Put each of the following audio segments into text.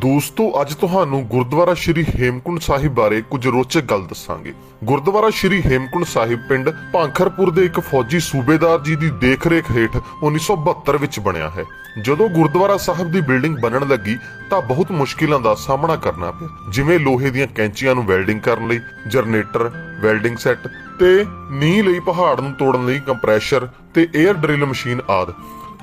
ਦੋਸਤੋ, ਅੱਜ ਤੁਹਾਨੂੰ ਗੁਰਦੁਆਰਾ ਸ਼੍ਰੀ ਹੇਮਕੁੰਡ ਸਾਹਿਬ ਬਾਰੇ ਕੁਝ ਰੋਚਕ ਗੱਲ ਦੱਸਾਂਗੇ। ਗੁਰਦੁਆਰਾ ਸ਼੍ਰੀ ਹੇਮਕੁੰਡ ਸਾਹਿਬ ਪਿੰਡ ਭਾਂਖਰਪੁਰ ਦੇ ਇੱਕ ਫੌਜੀ ਸੂਬੇਦਾਰ ਜੀ ਦੀ ਦੇਖਰੇਖ ਹੇਠ 1972 ਵਿੱਚ ਬਣਿਆ ਹੈ। ਜਦੋਂ ਗੁਰਦੁਆਰਾ ਸਾਹਿਬ ਦੀ ਬਿਲਡਿੰਗ ਬਣਨ ਲੱਗੀ, ਤਾਂ ਬਹੁਤ ਮੁਸ਼ਕਿਲਾਂ ਦਾ ਸਾਹਮਣਾ ਕਰਨਾ ਪਿਆ। ਜਿਵੇਂ ਲੋਹੇ ਦੀਆਂ ਕੈਂਚੀਆਂ ਨੂੰ ਵੈਲਡਿੰਗ ਕਰਨ ਲਈ ਜਨਰੇਟਰ ਵੈਲਡਿੰਗ ਸੈੱਟ ਤੇ ਨੀਂਹ ਲਈ ਪਹਾੜ ਨੂੰ ਤੋੜਨ ਲਈ ਕੰਪਰੈਸ਼ਰ ਤੇ 에ਅਰ ਡਰਿਲ ਮਸ਼ੀਨ ਆਦਿ।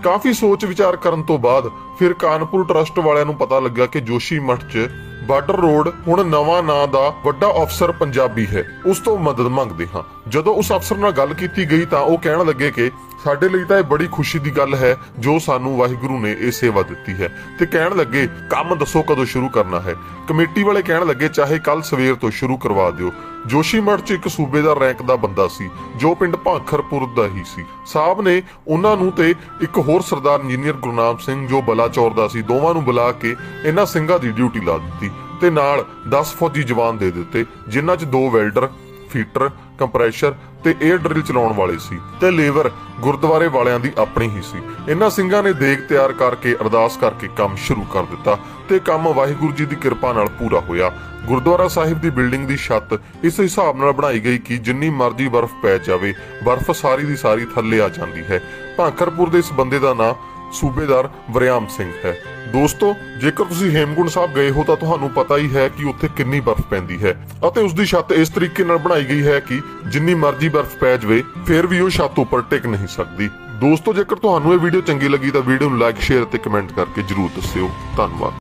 ਕਾਫੀ ਸੋਚ ਵਿਚਾਰ ਕਰਨ ਤੋਂ ਬਾਅਦ ਫਿਰ ਕਾਨਪੁਰ ਟਰਸਟ ਵਾਲਿਆਂ ਨੂੰ ਪਤਾ ਲੱਗਾ ਕਿ ਜੋਸ਼ੀ ਮਠ 'ਚ ਬਾਰਡਰ ਰੋਡ ਹੁਣ ਨਵਾਂ ਨਾਂ ਦਾ ਵੱਡਾ ਅਫਸਰ ਪੰਜਾਬੀ ਹੈ। ਉਸ ਤੋਂ ਮਦਦ ਮੰਗਦੇ ਹਾਂ। ਜਦੋਂ ਉਸ ਅਫਸਰ ਨਾਲ ਗੱਲ ਕੀਤੀ ਗਈ ਤਾਂ ਉਹ ਕਹਿਣ ਲੱਗੇ ਕਿ ਸਾਡੇ ਲਈ ਤਾਂ ਇਹ ਬੜੀ ਖੁਸ਼ੀ ਦੀ ਗੱਲ ਹੈ ਜੋ ਸਾਨੂੰ ਵਾਹਿਗੁਰੂ ਨੇ ਇਹ ਸੇਵਾ ਦਿੱਤੀ ਹੈ। ਤੇ ਕਹਿਣ ਲੱਗੇ, ਕੰਮ ਦੱਸੋ ਕਦੋਂ ਸ਼ੁਰੂ ਕਰਨਾ ਹੈ। ਕਮੇਟੀ ਵਾਲੇ ਕਹਿਣ ਲੱਗੇ, ਚਾਹੇ ਕੱਲ ਸਵੇਰ ਤੋਂ ਸ਼ੁਰੂ ਕਰਵਾ ਦਿਓ। ਜੋਸ਼ੀ ਮਠ 'ਚ ਇੱਕ ਸੂਬੇਦਾਰ ਰੈਂਕ ਦਾ ਬੰਦਾ ਸੀ, ਜੋ ਪਿੰਡ ਭਾਖਰਪੁਰ ਦਾ ਹੀ ਸੀ। ਸਾਹਿਬ ਨੇ ਉਹਨਾਂ ਨੂੰ ਤੇ ਇੱਕ ਹੋਰ ਸਰਦਾਰ ਇੰਜੀਨੀਅਰ ਗੁਰਨਾਮ ਸਿੰਘ, ਜੋ ਬਲਾਚੌਰ ਦਾ ਸੀ, ਦੋਵਾਂ ਨੂੰ ਬੁਲਾ ਕੇ ਇਹਨਾਂ ਸਿੰਘਾਂ ਦੀ ਡਿਊਟੀ ਲਾ ਦਿੱਤੀ। ਤੇ ਨਾਲ 10 ਫੌਜੀ ਜਵਾਨ ਦੇ ਦਿੱਤੇ, ਜਿਨ੍ਹਾਂ 'ਚ ਦੋ ਵੈਲਡਰ, ਫੀਟਰ, ਕੰਪਰੈਸ਼ਰ ਤੇ 에ਅਰ ਡਰਿਲ ਚਲਾਉਣ ਵਾਲੇ ਸੀ ਤੇ ਲੇਬਰ ਗੁਰਦੁਆਰੇ ਵਾਲਿਆਂ ਦੀ ਆਪਣੀ ਹੀ ਸੀ। ਇਹਨਾਂ ਸਿੰਘਾਂ ਨੇ ਦੇਗ ਤਿਆਰ ਕਰਕੇ ਅਰਦਾਸ ਕਰਕੇ ਕੰਮ ਸ਼ੁਰੂ ਕਰ ਦਿੱਤਾ ਤੇ ਕੰਮ ਵਾਹਿਗੁਰੂ ਜੀ ਦੀ ਕਿਰਪਾ ਨਾਲ ਪੂਰਾ ਹੋਇਆ। ਗੁਰਦੁਆਰਾ ਸਾਹਿਬ ਦੀ ਬਿਲਡਿੰਗ ਦੀ ਛੱਤ ਇਸ ਹਿਸਾਬ ਨਾਲ ਬਣਾਈ ਗਈ ਕਿ ਜਿੰਨੀ ਮਰਜ਼ੀ ਬਰਫ਼ ਪੈ ਜਾਵੇ, ਬਰਫ਼ ਸਾਰੀ ਦੀ ਸਾਰੀ ਥੱਲੇ ਆ ਜਾਂਦੀ ਹੈ। ਭਾਂਖਰਪੁਰ ਦੇ ਇਸ ਬੰਦੇ ਦਾ ਨਾਂ ਸੂਬੇਦਾਰ ਵਰਿਆਮ ਸਿੰਘ ਹੈ। ਦੋਸਤੋ, ਜੇਕਰ ਤੁਸੀਂ ਹੇਮਕੁੰਡ ਸਾਹਿਬ ਗਏ ਹੋ ਤਾਂ ਤੁਹਾਨੂੰ ਪਤਾ ਹੀ ਹੈ ਕਿ ਉੱਥੇ ਕਿੰਨੀ ਬਰਫ਼ ਪੈਂਦੀ ਹੈ ਅਤੇ ਉਸ ਦੀ ਛੱਤ ਇਸ ਤਰੀਕੇ ਨਾਲ ਬਣਾਈ ਗਈ ਹੈ ਕਿ ਜਿੰਨੀ ਮਰਜ਼ੀ ਬਰਫ਼ ਪੈ ਜਾਵੇ, ਫਿਰ ਵੀ ਉਹ ਛੱਤ ਉੱਪਰ ਟਿਕ ਨਹੀਂ ਸਕਦੀ। ਦੋਸਤੋ, ਜੇਕਰ ਤੁਹਾਨੂੰ ਇਹ ਵੀਡੀਓ ਚੰਗੀ ਲੱਗੀ ਤਾਂ ਵੀਡੀਓ ਨੂੰ ਲਾਈਕ ਸ਼ੇਅਰ ਅਤੇ ਕਮੈਂਟ ਕਰਕੇ ਜਰੂਰ ਦੱਸਿਓ। ਧੰਨਵਾਦ।